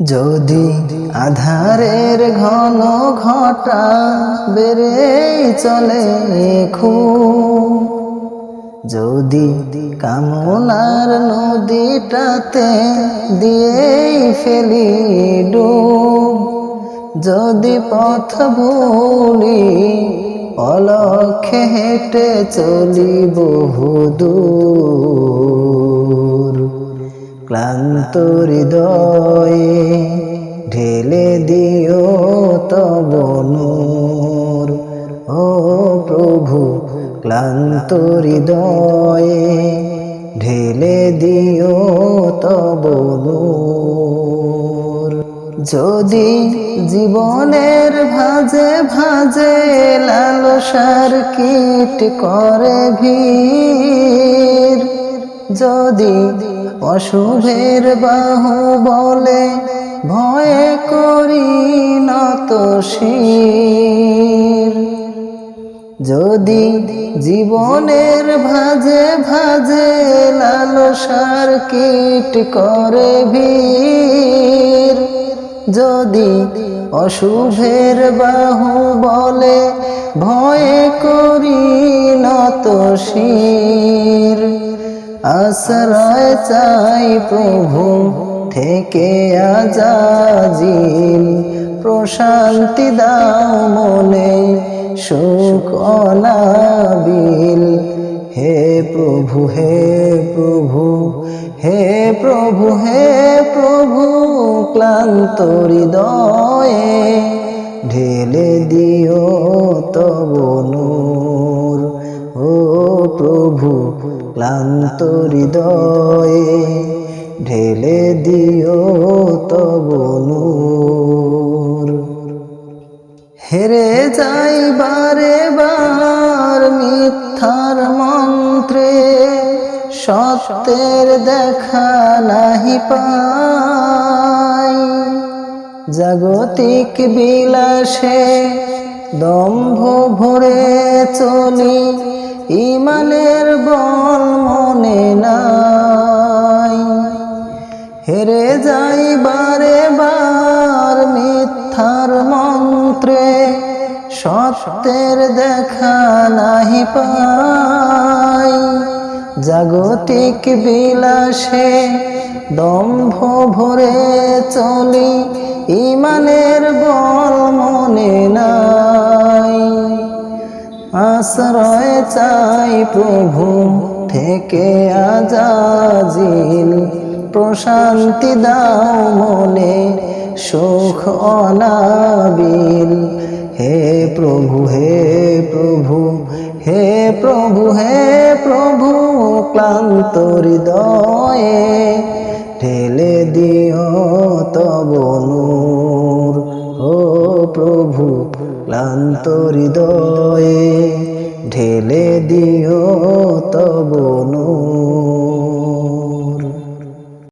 যদি আধারের ঘন ঘটা বেড়ে চলে খু যদি কামনার নদীটাতে দিয়েই ফেলি ডুব, যদি পথ ভুলি অলক্ষে হেঁটে চলি বহুদূর ক্লান্ত হৃদয়ে ঢেলে দিও তব নূর। ও প্রভু, ক্লান্ত হৃদয়ে ঢেলে দিও তব নূর। যদি জীবনের ভাজে ভাজে লালসার কীট করে ভিড়, যদি অশুভের বাহু বলে ভয়ে করি নত শির। যদি জীবনের ভাজে ভাজে লালসার কীট করে ভিড়, যদি অশুভের বাহু বলে ভয়ে করি নত শির। আশ্রয় চাই প্রভু থেকে আজাজিল। প্রশান্তি দাও মনে সুখ অনাবিল হে প্রভু হে প্রভু হে প্রভু হে প্রভু, ক্লান্ত হৃদয়ে ঢেলে দিও তব হৃদয়ে ঢেলে দিও তব নূর। হেরে যাই বারে বার মিথ্যার মন্ত্রে, সত্যের দেখা নাহি পাই। জাগতিক বিলাসে দম্ভ ভরে চলি, ইমানের বারে বার মিথ্যার মন্ত্রে, সত্যের দেখা নাহি পাই। জাগতিক বিলাসে দম্ভ ভরে চলি, ইমানের বল মনে নাই। আশ্রয় চাই প্রভু, থেকে আজাজিল। প্রশান্তি দাও মনে, সুখ অনাবিল। হে প্রভু হে প্রভু হে প্রভু হে প্রভু, ক্লান্ত হৃদয়ে ঢেলে দিও তব নূর। ও প্রভু, ক্লান্ত হৃদয়ে ঢেলে দিও তব